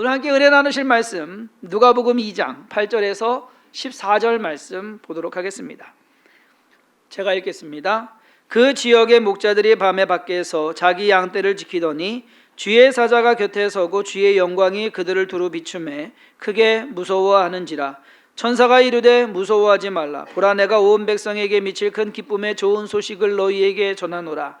오늘 함께 은혜 나누실 말씀 누가복음 2장 8절에서 14절 말씀 보도록 하겠습니다. 제가 읽겠습니다. 그 지역의 목자들이 밤에 밖에서 자기 양떼를 지키더니 주의 사자가 곁에 서고 주의 영광이 그들을 두루 비춤해 크게 무서워하는지라 천사가 이르되 무서워하지 말라 보라 내가 온 백성에게 미칠 큰 기쁨의 좋은 소식을 너희에게 전하노라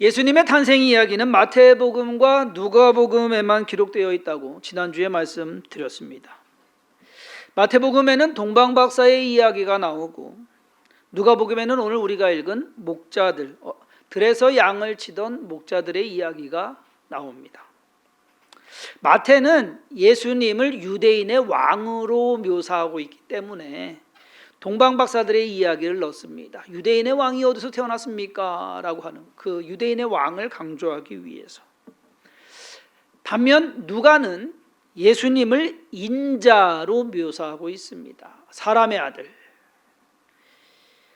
예수님의 탄생 이야기는 마태복음과 누가복음에만 기록되어 있다고 지난주에 말씀드렸습니다. 마태복음에는 동방박사의 이야기가 나오고 누가복음에는 오늘 우리가 읽은 목자들 어, 들에서 양을 치던 목자들의 이야기가 나옵니다. 마태는 예수님을 유대인의 왕으로 묘사하고 있기 때문에 동방 박사들의 이야기를 넣습니다. 유대인의 왕이 어디서 태어났습니까? 라고 하는 그 유대인의 왕을 강조하기 위해서. 반면 누가는 예수님을 인자로 묘사하고 있습니다. 사람의 아들.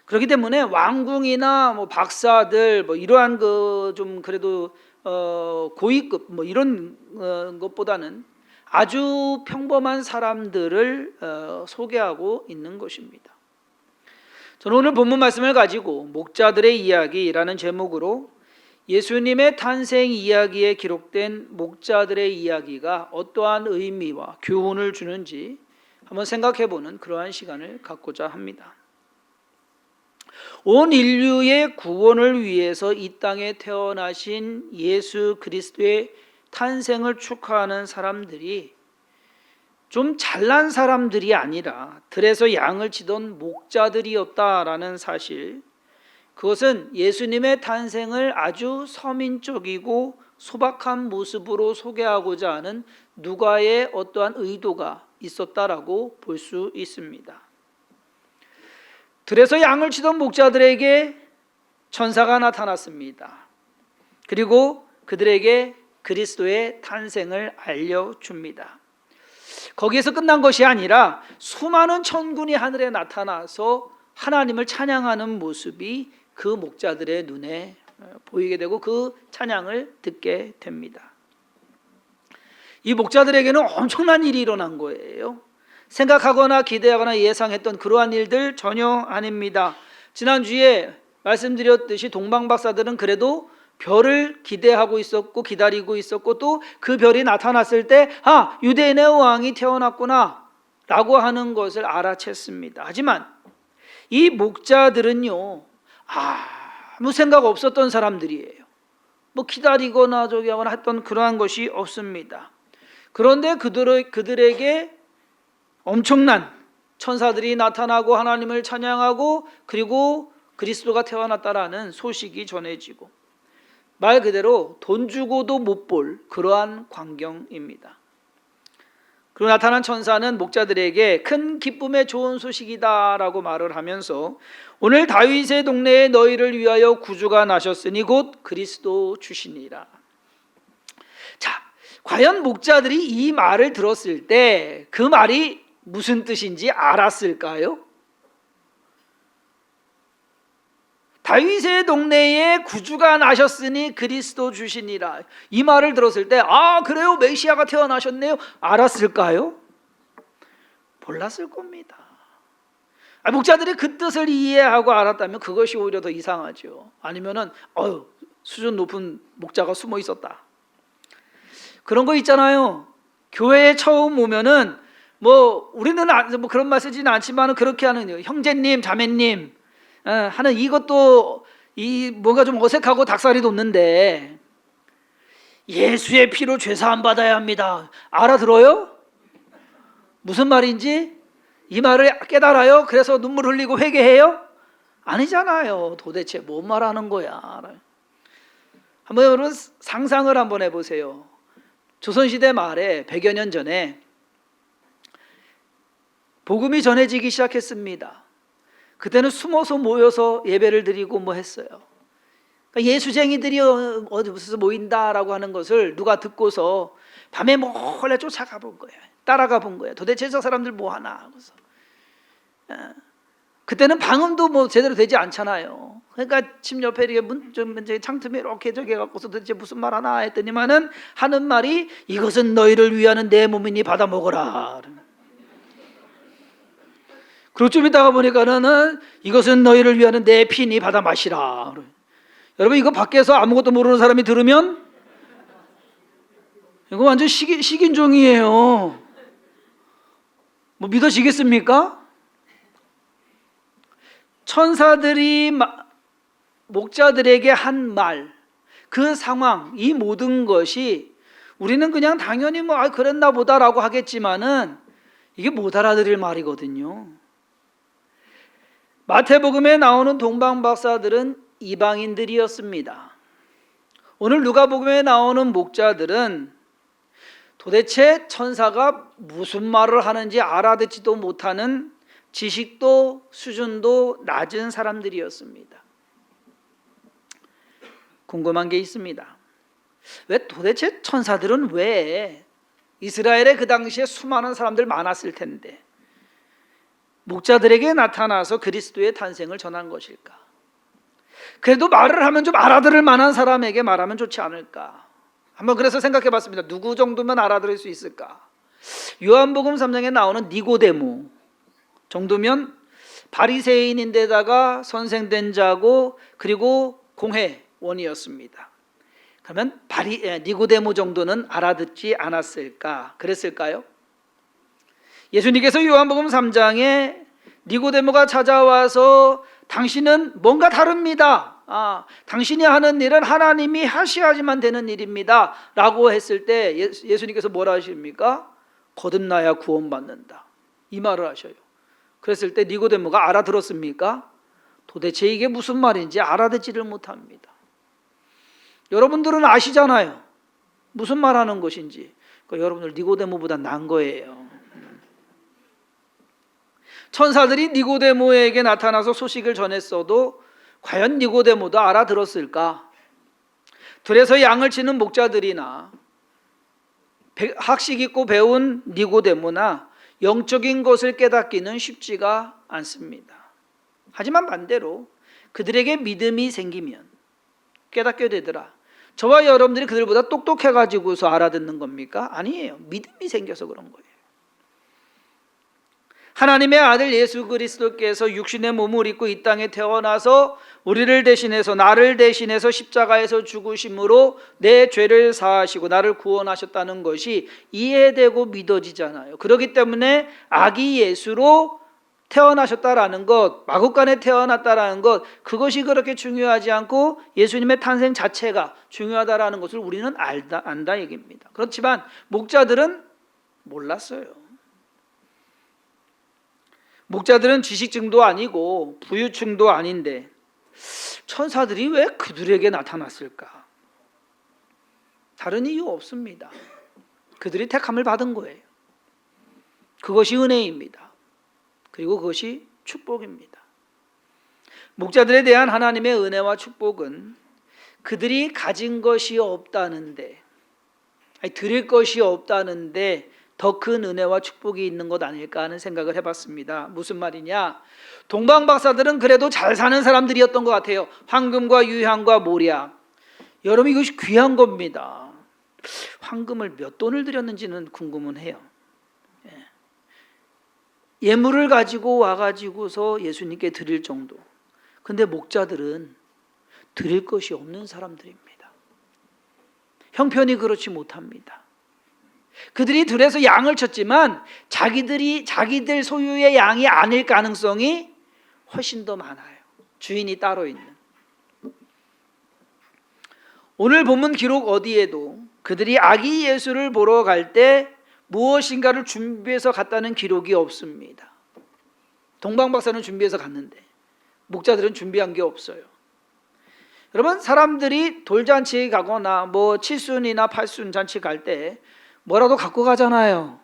그렇기 때문에 왕궁이나 뭐 박사들 뭐 이러한 그 좀 그래도 어 고위급 뭐 이런 어 것보다는 아주 평범한 사람들을 어 소개하고 있는 것입니다. 저는 오늘 본문 말씀을 가지고 목자들의 이야기라는 제목으로 예수님의 탄생 이야기에 기록된 목자들의 이야기가 어떠한 의미와 교훈을 주는지 한번 생각해 보는 그러한 시간을 갖고자 합니다. 온 인류의 구원을 위해서 이 땅에 태어나신 예수 그리스도의 탄생을 축하하는 사람들이 좀 잘난 사람들이 아니라 들에서 양을 치던 목자들이었다라는 사실 그것은 예수님의 탄생을 아주 서민적이고 소박한 모습으로 소개하고자 하는 누가의 어떠한 의도가 있었다라고 볼 수 있습니다. 들에서 양을 치던 목자들에게 천사가 나타났습니다. 그리고 그들에게 그리스도의 탄생을 알려줍니다. 거기에서 끝난 것이 아니라 수많은 천군이 하늘에 나타나서 하나님을 찬양하는 모습이 그 목자들의 눈에 보이게 되고 그 찬양을 듣게 됩니다. 이 목자들에게는 엄청난 일이 일어난 거예요. 생각하거나 기대하거나 예상했던 그러한 일들 전혀 아닙니다. 지난주에 말씀드렸듯이 동방 박사들은 그래도 별을 기대하고 있었고 기다리고 있었고 또 그 별이 나타났을 때 아, 유대인의 왕이 태어났구나 라고 하는 것을 알아챘습니다. 하지만 이 목자들은요. 아무 생각 없었던 사람들이에요. 뭐 기다리거나 저기 하거나 했던 그러한 것이 없습니다. 그런데 그들, 그들에게 엄청난 천사들이 나타나고 하나님을 찬양하고 그리고 그리스도가 태어났다라는 소식이 전해지고 말 그대로 돈 주고도 못 볼 그러한 광경입니다. 그리고 나타난 천사는 목자들에게 큰 기쁨의 좋은 소식이다라고 말을 하면서 오늘 다윗의 동네에 너희를 위하여 구주가 나셨으니 곧 그리스도 주시니라. 자, 과연 목자들이 이 말을 들었을 때 그 말이 무슨 뜻인지 알았을까요? 다윗의 동네에 구주가 나셨으니 그리스도 주시니라. 이 말을 들었을 때, 아, 그래요? 메시아가 태어나셨네요? 알았을까요? 몰랐을 겁니다. 아, 목자들이 그 뜻을 이해하고 알았다면 그것이 오히려 더 이상하죠. 아니면은, 어휴, 수준 높은 목자가 숨어 있었다. 그런 거 있잖아요. 교회에 처음 오면은, 뭐, 우리는 뭐 그런 말 쓰지는 않지만 그렇게 하는 형제님, 자매님, 어, 하는 이것도 이 뭔가 좀 어색하고 닭살이 돋는데 예수의 피로 죄 사함 받아야 합니다. 알아들어요? 무슨 말인지 이 말을 깨달아요? 그래서 눈물 흘리고 회개해요? 아니잖아요. 도대체 뭔 말하는 거야? 한번 여러분 상상을 한번 해보세요. 조선시대 말에 100여 년 전에 복음이 전해지기 시작했습니다. 그때는 숨어서 모여서 예배를 드리고 뭐 했어요. 그러니까 예수쟁이들이 어- 어디 무슨 모인다라고 하는 것을 누가 듣고서 밤에 몰래 쫓아가 본 거예요. 따라가 본 거예요. 도대체 저 사람들 뭐 하나 하고서. 예. 그때는 방음도 뭐 제대로 되지 않잖아요. 그러니까 집 옆에 이렇게 문, 좀 이제 창틈에 이렇게 저기 해갖고서 도대체 무슨 말 하나 했더니만은 하는 말이 이것은 너희를 위하는 내 몸이니 받아 먹어라. 그리고 좀 있다가 보니까는 이것은 너희를 위하는 내 피니 받아 마시라. 여러분 이거 밖에서 아무것도 모르는 사람이 들으면 이거 완전 식인, 식인종이에요. 뭐 믿어지겠습니까? 천사들이 마- 목자들에게 한 말, 그 상황, 이 모든 것이 우리는 그냥 당연히 뭐 아, 그랬나 보다라고 하겠지만은 이게 못 알아들을 말이거든요. 마태복음에 나오는 동방 박사들은 이방인들이었습니다. 오늘 누가복음에 나오는 목자들은 도대체 천사가 무슨 말을 하는지 알아듣지도 못하는 지식도 수준도 낮은 사람들이었습니다. 궁금한 게 있습니다. 왜 도대체 천사들은 왜 이스라엘에 그 당시에 수많은 사람들 많았을 텐데 목자들에게 나타나서 그리스도의 탄생을 전한 것일까? 그래도 말을 하면 좀 알아들을 만한 사람에게 말하면 좋지 않을까? 한번 그래서 생각해 봤습니다. 누구 정도면 알아들을 수 있을까? 요한복음 3장에 나오는 니고데모 정도면 바리새인인데다가 선생된 자고 그리고 공회원이었습니다. 그러면 바리 에, 니고데모 정도는 알아듣지 않았을까? 그랬을까요? 예수님께서 요한복음 3장에 니고데모가 찾아와서 당신은 뭔가 다릅니다. 아, 당신이 하는 일은 하나님이 하셔야지만 되는 일입니다. 라고 했을 때 예- 예수 님께서 뭐라 하십니까? 거듭나야 구원받는다. 이 말을 하셔요. 그랬을 때 니고데모가 알아들었습니까? 도대체 이게 무슨 말인지 알아듣지를 못합니다. 여러분들은 아시잖아요. 무슨 말 하는 것인지. 그러니까 여러분들 니고데모보다 난 거예요. 천사들이 니고데모에게 나타나서 소식을 전했어도 과연 니고데모도 알아들었을까? 들에서 양을 치는 목자들이나 배- 학식 있고 배운 니고데모나 영적인 것을 깨닫기는 쉽지가 않습니다. 하지만 반대로 그들에게 믿음이 생기면 깨닫게 되더라. 저와 여러분들이 그들보다 똑똑해 가지고서 알아듣는 겁니까? 아니에요. 믿음이 생겨서 그런 거예요. 하나님의 아들 예수 그리스도께서 육신의 몸을 입고 이 땅에 태어나서 우리를 대신해서 나를 대신해서 십자가에서 죽으심으로 내 죄를 사하시고 나를 구원하셨다는 것이 이해되고 믿어지잖아요. 그렇기 때문에 아기 예수로 태어나셨다라는 것, 마국간에 태어났다라는 것, 그것이 그렇게 중요하지 않고 예수님의 탄생 자체가 중요하다라는 것을 우리는 알다 안다 얘기입니다. 그렇지만 목자들은 몰랐어요. 목자들은 지식층도 아니고 부유층도 아닌데 천사들이 왜 그들에게 나타났을까? 다른 이유 없습니다. 그들이 택함을 받은 거예요. 그것이 은혜입니다. 그리고 그것이 축복입니다. 목자들에 대한 하나님의 은혜와 축복은 그들이 가진 것이 없다는데, 아니, 드릴 것이 없다는데 더 큰 은혜와 축복이 있는 것 아닐까 하는 생각을 해봤습니다. 무슨 말이냐? 동방 박사들은 그래도 잘 사는 사람들이었던 것 같아요. 황금과 유향과 모략. 여러분 이것이 귀한 겁니다. 황금을 몇 돈을 들였는지는 궁금은 해요. 예. 예물을 가지고 와가지고서 예수님께 드릴 정도. 근데 목자들은 드릴 것이 없는 사람들입니다. 형편이 그렇지 못합니다. 그들이 들에서 양을 쳤지만 자기들이 자기들 소유의 양이 아닐 가능성이 훨씬 더 많아요. 주인이 따로 있는. 오늘 본문 기록 어디에도 그들이 아기 예수를 보러 갈 때 무엇인가를 준비해서 갔다는 기록이 없습니다. 동방 박사는 준비해서 갔는데 목자들은 준비한 게 없어요. 여러분 사람들이 돌잔치 가거나 뭐 칠순이나 팔순 잔치 갈 때 뭐라도 갖고 가잖아요.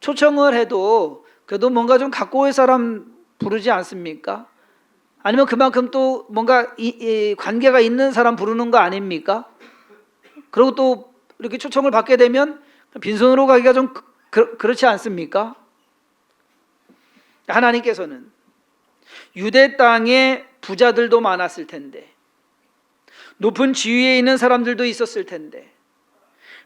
초청을 해도 그래도 뭔가 좀 갖고 올 사람 부르지 않습니까? 아니면 그만큼 또 뭔가 이, 이 관계가 있는 사람 부르는 거 아닙니까? 그리고 또 이렇게 초청을 받게 되면 빈손으로 가기가 좀 그, 그렇지 않습니까? 하나님께서는 유대 땅에 부자들도 많았을 텐데 높은 지위에 있는 사람들도 있었을 텐데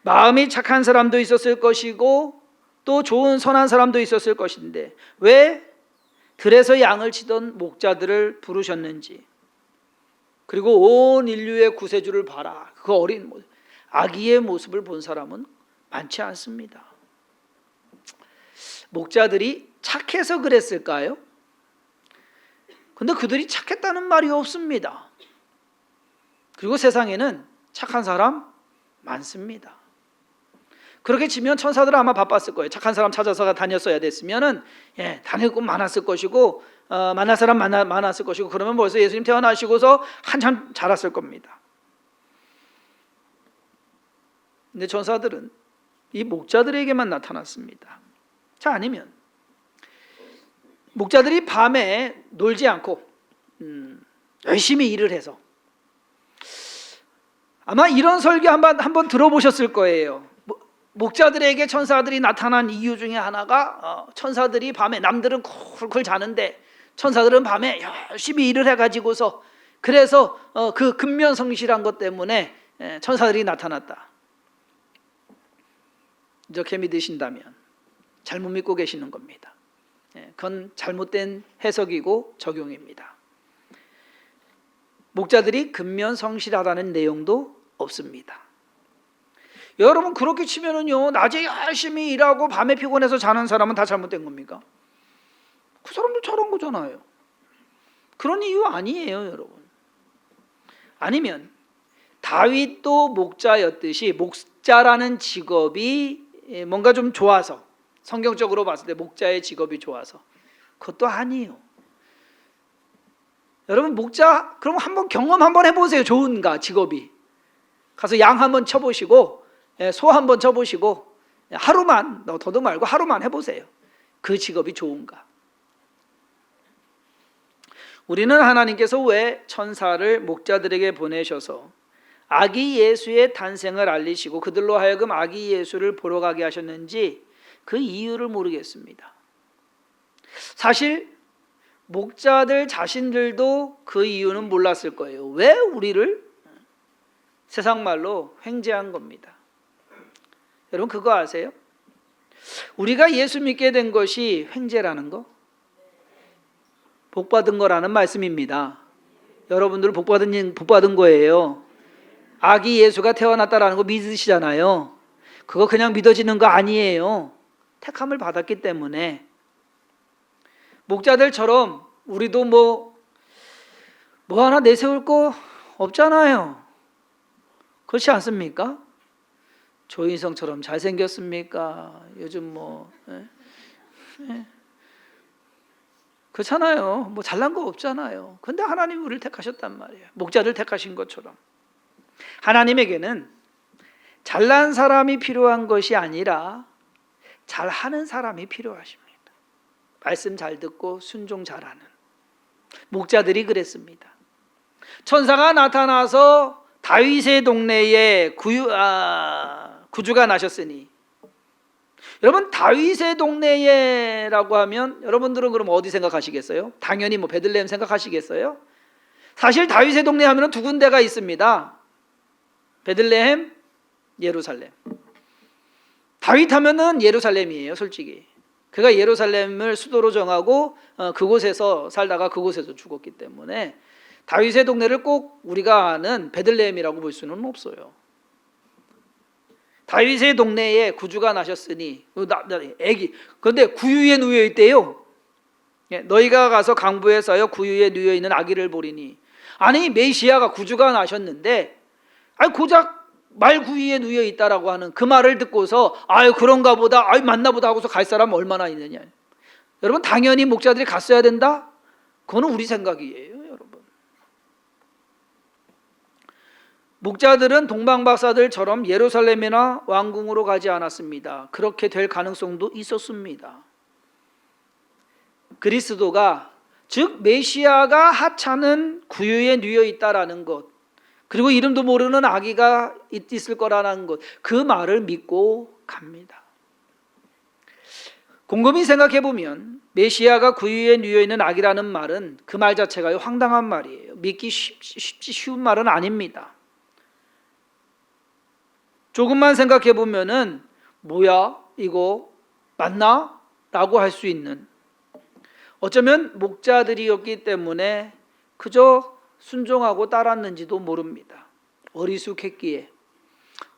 마음이 착한 사람도 있었을 것이고 또 좋은 선한 사람도 있었을 것인데 왜 들에서 양을 치던 목자들을 부르셨는지 그리고 온 인류의 구세주를 봐라 그 어린 모- 아기의 모습을 본 사람은 많지 않습니다. 목자들이 착해서 그랬을까요? 근데 그들이 착했다는 말이 없습니다. 그리고 세상에는 착한 사람 많습니다. 그렇게 치면 천사들은 아마 바빴을 거예요. 착한 사람 찾아서 다녔어야 됐으면은 예, 다닐 곳 많았을 것이고 어, 만날 사람 많아, 많았을 것이고 그러면 벌써 예수님 태어나시고서 한참 자랐을 겁니다. 근데 천사들은 이 목자들에게만 나타났습니다. 자 아니면 목자들이 밤에 놀지 않고 음, 열심히 일을 해서 아마 이런 설교 한번 한번 들어보셨을 거예요. 모- 목자들에게 천사들이 나타난 이유 중에 하나가 어, 천사들이 밤에 남들은 쿨쿨 자는데 천사들은 밤에 열심히 일을 해가지고서 그래서 어, 그 근면 성실한 것 때문에 예, 천사들이 나타났다. 이렇게 믿으신다면 잘못 믿고 계시는 겁니다. 예, 그건 잘못된 해석이고 적용입니다. 목자들이 근면 성실하다는 내용도 없습니다. 여러분 그렇게 치면은요 낮에 열심히 일하고 밤에 피곤해서 자는 사람은 다 잘못된 겁니까? 그 사람도 잘한 거잖아요. 그런 이유 아니에요, 여러분. 아니면 다윗도 목자였듯이 목자라는 직업이 예, 뭔가 좀 좋아서 성경적으로 봤을 때 목자의 직업이 좋아서 그것도 아니에요. 여러분 목자 그럼 한번 경험 한번 해보세요. 좋은가 직업이 가서 양 한번 쳐보시고 예, 소 한번 쳐보시고 예, 하루만 너 더도 말고 하루만 해보세요. 그 직업이 좋은가? 우리는 하나님께서 왜 천사를 목자들에게 보내셔서 아기 예수의 탄생을 알리시고 그들로 하여금 아기 예수를 보러 가게 하셨는지 그 이유를 모르겠습니다. 사실 목자들 자신들도 그 이유는 몰랐을 거예요. 왜 우리를 세상 말로 횡재한 겁니다. 여러분 그거 아세요? 우리가 예수 믿게 된 것이 횡재라는 거? 복 받은 거라는 말씀입니다. 여러분들 복 받은 복 받은 거예요. 아기 예수가 태어났다라는 거 믿으시잖아요. 그거 그냥 믿어지는 거 아니에요. 택함을 받았기 때문에 목자들처럼 우리도 뭐, 뭐 하나 내세울 거 없잖아요. 그렇지 않습니까? 조인성처럼 잘생겼습니까? 요즘 뭐, 예? 예. 그렇잖아요. 뭐 잘난 거 없잖아요. 근데 하나님 우리를 택하셨단 말이에요. 목자를 택하신 것처럼. 하나님에게는 잘난 사람이 필요한 것이 아니라 잘하는 사람이 필요하십니다. 말씀 잘 듣고 순종 잘하는 목자들이 그랬습니다. 천사가 나타나서 다윗의 동네에 구유, 아, 구주가 나셨으니 여러분 다윗의 동네에라고 하면 여러분들은 그럼 어디 생각하시겠어요? 당연히 뭐 베들레헴 생각하시겠어요? 사실 다윗의 동네 하면 두 군데가 있습니다. 베들레헴, 예루살렘. 다윗 하면은 예루살렘이에요, 솔직히. 그가 예루살렘을 수도로 정하고 어, 그곳에서 살다가 그곳에서 죽었기 때문에 다윗의 동네를 꼭 우리가 아는 베들레헴이라고 볼 수는 없어요. 다윗의 동네에 구주가 나셨으니 그 나, 나, 애기 그런데 구유에 누워 있대요. 예, 너희가 가서 강부에서요 구유에 누워 있는 아기를 보리니 아니 메시아가 구주가 나셨는데 아니 고작 말 구유에 누워 있다라고 하는 그 말을 듣고서 아유 그런가 보다 아유 맞나 보다 하고서 갈 사람 얼마나 있느냐. 여러분 당연히 목자들이 갔어야 된다. 그거는 우리 생각이에요, 여러분. 목자들은 동방박사들처럼 예루살렘이나 왕궁으로 가지 않았습니다. 그렇게 될 가능성도 있었습니다. 그리스도가 즉 메시아가 하찮은 구유에 누여 있다라는 것. 그리고 이름도 모르는 아기가 있- 있을 거라는 것. 그 말을 믿고 갑니다. 곰곰이 생각해 보면 메시아가 구유에 누여 있는 아기라는 말은 그 말 자체가 황당한 말이에요. 믿기 쉽지 쉬운 말은 아닙니다. 조금만 생각해 보면은 뭐야 이거 맞나? 라고 할 수 있는 어쩌면 목자들이었기 때문에 그저 순종하고 따랐는지도 모릅니다. 어리숙했기에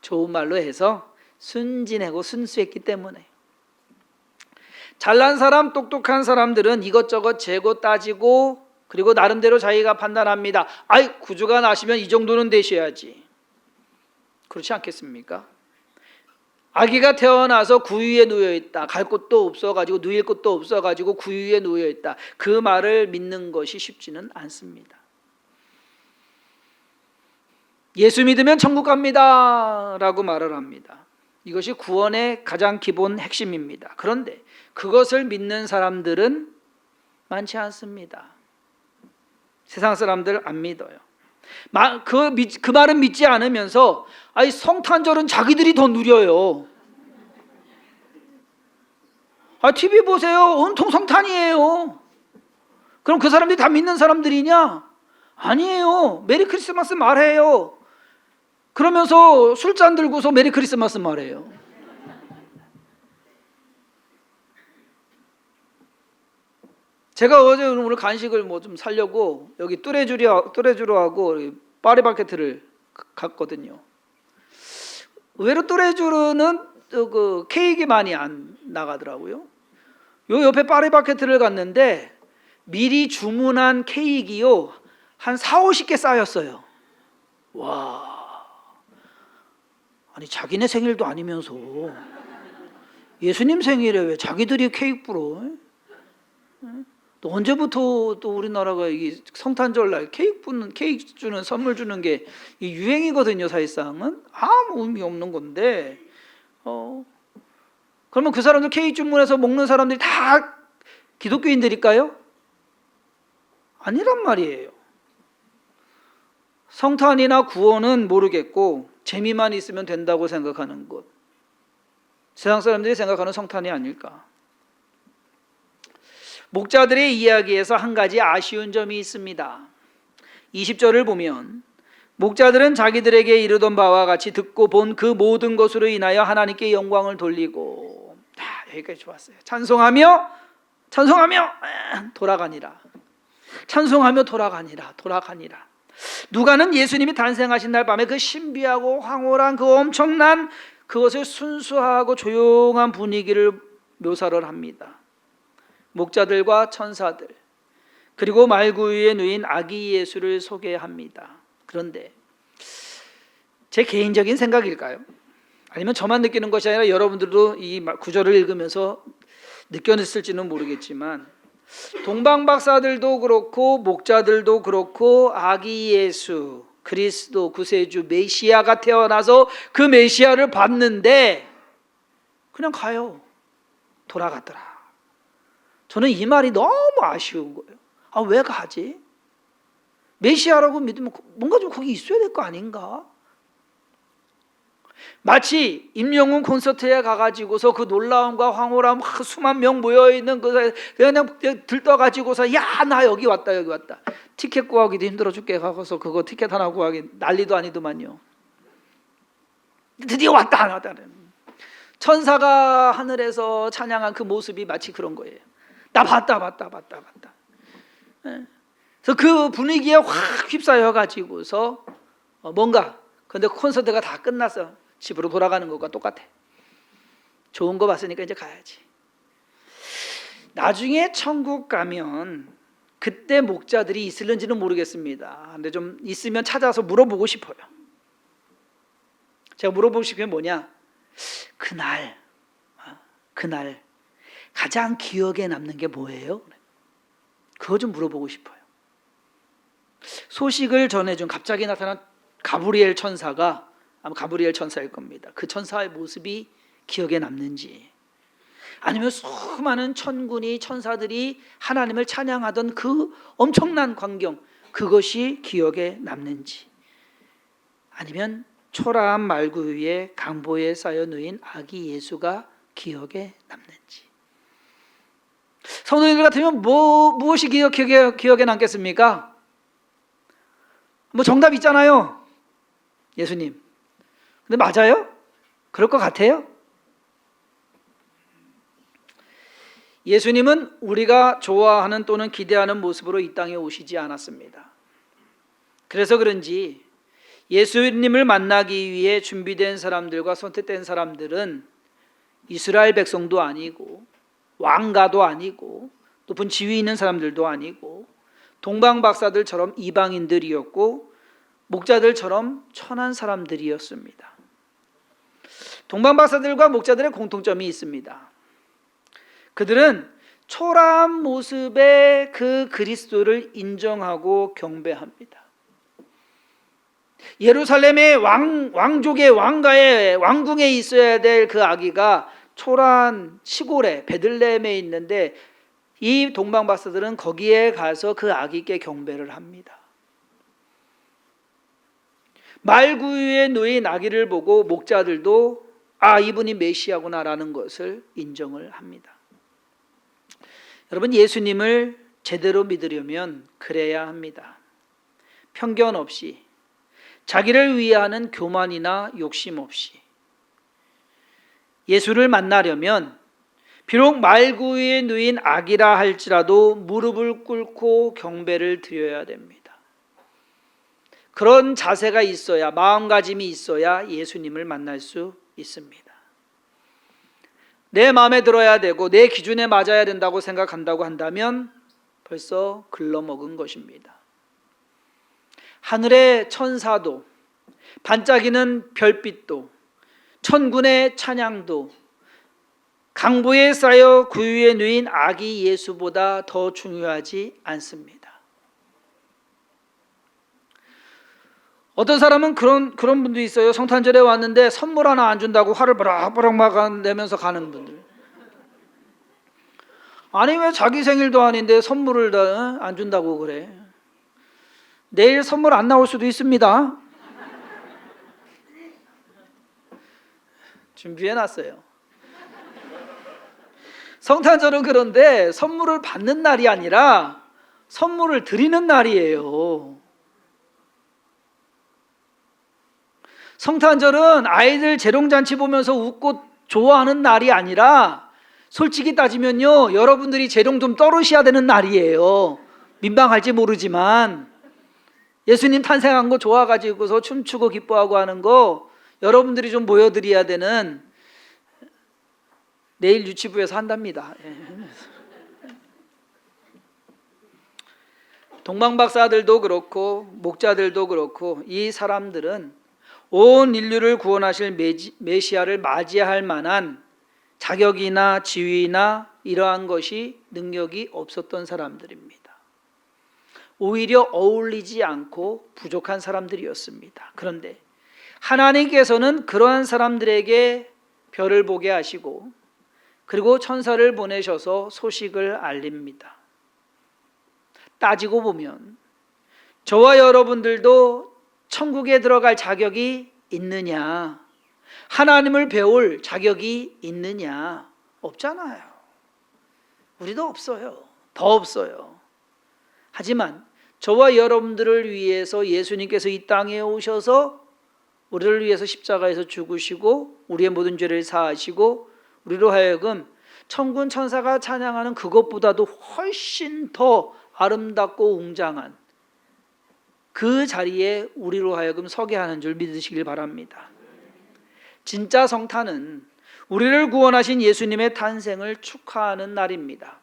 좋은 말로 해서 순진하고 순수했기 때문에 잘난 사람, 똑똑한 사람들은 이것저것 재고 따지고 그리고 나름대로 자기가 판단합니다. 아이 구주가 나시면 이 정도는 되셔야지. 그렇지 않겠습니까? 아기가 태어나서 구유에 누워 있다. 갈 곳도 없어 가지고 누일 곳도 없어 가지고 구유에 누워 있다. 그 말을 믿는 것이 쉽지는 않습니다. 예수 믿으면 천국 갑니다라고 말을 합니다. 이것이 구원의 가장 기본 핵심입니다. 그런데 그것을 믿는 사람들은 많지 않습니다. 세상 사람들 안 믿어요. 마- 그, 믿- 그 말은 믿지 않으면서 아니 성탄절은 자기들이 더 누려요. 아 TV 보세요. 온통 성탄이에요. 그럼 그 사람들이 다 믿는 사람들이냐? 아니에요. 메리 크리스마스 말해요. 그러면서 술잔 들고서 메리 크리스마스 말해요. 제가 어제 오늘 간식을 뭐좀 사려고 여기 뚜레쥬리 뚜레쥬로 하고 파리바게트를 갔거든요. 의외로 뚜레쥬르는 그 케이크 많이 안 나가더라고요. 요 옆에 파리바게트를 갔는데 미리 주문한 케이크요 한 4, 50개 쌓였어요. 와. 아니 자기네 생일도 아니면서 예수님 생일에 왜 자기들이 케이크 불어? 또 언제부터 또 우리나라가 이 성탄절 날 케이크 부는 케이크 주는 선물 주는 게이 유행이거든요 사실상은 아무 의미 없는 건데 어 그러면 그 사람들 케이크 주문해서 먹는 사람들이 다 기독교인들일까요? 아니란 말이에요. 성탄이나 구원은 모르겠고 재미만 있으면 된다고 생각하는 것 세상 사람들이 생각하는 성탄이 아닐까? 목자들의 이야기에서 한 가지 아쉬운 점이 있습니다. 20절을 보면 목자들은 자기들에게 이르던 바와 같이 듣고 본 그 모든 것으로 인하여 하나님께 영광을 돌리고 아, 여기까지 좋았어요. 찬송하며 찬송하며 아, 돌아가니라. 찬송하며 돌아가니라. 돌아가니라. 누가는 예수님이 탄생하신 날 밤에 그 신비하고 황홀한 그 엄청난 그것을 순수하고 조용한 분위기를 묘사를 합니다. 목자들과 천사들 그리고 말구유에 누인 아기 예수를 소개합니다. 그런데 제 개인적인 생각일까요? 아니면 저만 느끼는 것이 아니라 여러분들도 이 구절을 읽으면서 느꼈을지는 모르겠지만 동방 박사들도 그렇고 목자들도 그렇고 아기 예수 그리스도 구세주 메시아가 태어나서 그 메시아를 봤는데 그냥 가요. 돌아갔더라. 저는 이 말이 너무 아쉬운 거예요. 아, 왜 가지? 메시아라고 믿으면 뭔가 좀 거기 있어야 될 거 아닌가? 마치 임영웅 콘서트에 가가지고서 그 놀라움과 황홀함 막 수만 명 모여 있는 그 그냥 들떠 가지고서 야 나 여기 왔다 여기 왔다 티켓 구하기도 힘들어 죽게 가서 그거 티켓 하나 구하기 난리도 아니더만요. 드디어 왔다 왔다. 천사가 하늘에서 찬양한 그 모습이 마치 그런 거예요. 나 봤다 봤다 봤다 봤다. 예. 그래서 그 분위기에 확 휩싸여 가지고서 어, 뭔가 근데 콘서트가 다 끝났어. 집으로 돌아가는 것과 똑같아. 좋은 거 봤으니까 이제 가야지. 나중에 천국 가면 그때 목자들이 있을는지는 모르겠습니다. 근데 좀 있으면 찾아서 물어보고 싶어요. 제가 물어보고 싶은 게 뭐냐? 그날, 어, 그날 가장 기억에 남는 게 뭐예요? 그거 좀 물어보고 싶어요. 소식을 전해준 갑자기 나타난 가브리엘 천사가 아마 가브리엘 천사일 겁니다. 그 천사의 모습이 기억에 남는지 아니면 수많은 천군이 천사들이 하나님을 찬양하던 그 엄청난 광경 그것이 기억에 남는지 아니면 초라한 말구 위에 강보에 쌓여 놓인 아기 예수가 기억에 남는지 성도님들 같으면 뭐 무엇이 기억, 기억에, 기억에 남겠습니까? 뭐 정답 있잖아요. 예수님. 근데 맞아요? 그럴 것 같아요? 예수님은 우리가 좋아하는 또는 기대하는 모습으로 이 땅에 오시지 않았습니다. 그래서 그런지 예수님을 만나기 위해 준비된 사람들과 선택된 사람들은 이스라엘 백성도 아니고 왕가도 아니고 높은 지위 있는 사람들도 아니고 동방 박사들처럼 이방인들이었고 목자들처럼 천한 사람들이었습니다. 동방 박사들과 목자들의 공통점이 있습니다. 그들은 초라한 모습의 그 그리스도를 인정하고 경배합니다. 예루살렘의 왕, 왕족의 왕가의 왕궁에 있어야 될 그 아기가 초라한 시골에 베들레헴에 있는데 이 동방 박사들은 거기에 가서 그 아기께 경배를 합니다. 말구유에 놓인 아기를 보고 목자들도 아 이분이 메시아구나라는 것을 인정을 합니다. 여러분 예수님을 제대로 믿으려면 그래야 합니다. 편견 없이 자기를 위하는 교만이나 욕심 없이 예수를 만나려면 비록 말구 위에 누인 악이라 할지라도 무릎을 꿇고 경배를 드려야 됩니다. 그런 자세가 있어야 마음가짐이 있어야 예수님을 만날 수 있습니다. 내 마음에 들어야 되고 내 기준에 맞아야 된다고 생각한다고 한다면 벌써 글러먹은 것입니다. 하늘의 천사도 반짝이는 별빛도 천군의 찬양도 강보에 쌓여 구유에 누인 아기 예수보다 더 중요하지 않습니다. 어떤 사람은 그런 그런 분도 있어요. 성탄절에 왔는데 선물 하나 안 준다고 화를 버럭버럭 막 내면서 가는 분들. 아니 왜 자기 생일도 아닌데 선물을 다안 준다고 그래? 내일 선물 안 나올 수도 있습니다. 준비해 놨어요. 성탄절은 그런데 선물을 받는 날이 아니라 선물을 드리는 날이에요. 성탄절은 아이들 재롱잔치 보면서 웃고 좋아하는 날이 아니라 솔직히 따지면요, 여러분들이 재롱 좀 떨으셔야 되는 날이에요. 민망할지 모르지만 예수님 탄생한 거 좋아가지고서 춤추고 기뻐하고 하는 거 여러분들이 좀 보여드려야 되는 내일 유치부에서 한답니다. 예. 동방박사들도 그렇고 목자들도 그렇고 이 사람들은 온 인류를 구원하실 메시아를 맞이할 만한 자격이나 지위나 이러한 것이 능력이 없었던 사람들입니다. 오히려 어울리지 않고 부족한 사람들이었습니다. 그런데 하나님께서는 그러한 사람들에게 별을 보게 하시고 그리고 천사를 보내셔서 소식을 알립니다. 따지고 보면 저와 여러분들도 천국에 들어갈 자격이 있느냐? 하나님을 배울 자격이 있느냐? 없잖아요. 우리도 없어요. 더 없어요. 하지만 저와 여러분들을 위해서 예수님께서 이 땅에 오셔서 우리를 위해서 십자가에서 죽으시고 우리의 모든 죄를 사하시고 우리로 하여금 천군 천사가 찬양하는 그것보다도 훨씬 더 아름답고 웅장한 그 자리에 우리로 하여금 서게 하는 줄 믿으시길 바랍니다. 진짜 성탄은 우리를 구원하신 예수님의 탄생을 축하하는 날입니다.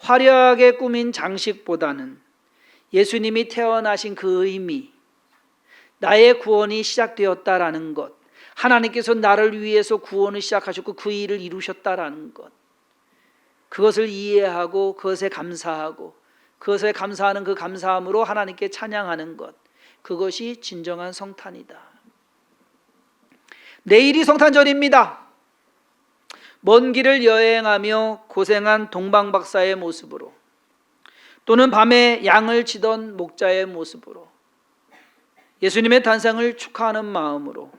화려하게 꾸민 장식보다는 예수님이 태어나신 그 의미, 나의 구원이 시작되었다라는 것, 하나님께서 나를 위해서 구원을 시작하셨고 그 일을 이루셨다라는 것, 그것을 이해하고 그것에 감사하고 그것에 감사하는 그 감사함으로 하나님께 찬양하는 것, 그것이 진정한 성탄이다. 내일이 성탄절입니다. 먼 길을 여행하며 고생한 동방 박사의 모습으로 또는 밤에 양을 치던 목자의 모습으로 예수님의 탄생을 축하하는 마음으로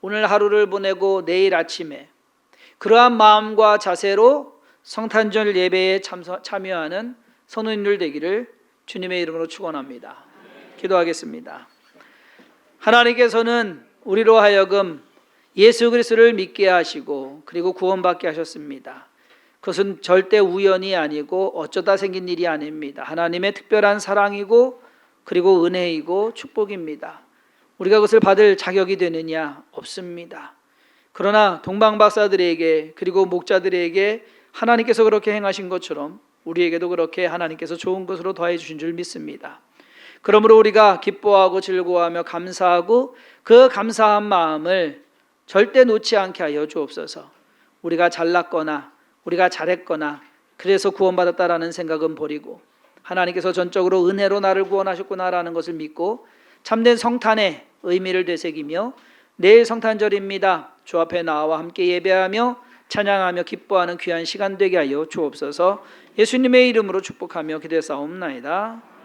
오늘 하루를 보내고 내일 아침에 그러한 마음과 자세로 성탄절 예배에 참서, 참여하는 선우님들 되기를 주님의 이름으로 축원합니다. 기도하겠습니다. 하나님께서는 우리로 하여금 예수 그리스도를 믿게 하시고 그리고 구원받게 하셨습니다. 그것은 절대 우연이 아니고 어쩌다 생긴 일이 아닙니다. 하나님의 특별한 사랑이고 그리고 은혜이고 축복입니다. 우리가 그것을 받을 자격이 되느냐 없습니다. 그러나 동방 박사들에게 그리고 목자들에게 하나님께서 그렇게 행하신 것처럼 우리에게도 그렇게 하나님께서 좋은 것으로 더해 주신 줄 믿습니다. 그러므로 우리가 기뻐하고 즐거워하며 감사하고 그 감사한 마음을 절대 놓지 않게 하여 주옵소서. 우리가 잘났거나 우리가 잘했거나 그래서 구원받았다라는 생각은 버리고 하나님께서 전적으로 은혜로 나를 구원하셨구나라는 것을 믿고 참된 성탄의 의미를 되새기며 내일 성탄절입니다. 주 앞에 나와 함께 예배하며 찬양하며 기뻐하는 귀한 시간 되게 하여 주옵소서. 예수님의 이름으로 축복하며 기도사옵나이다.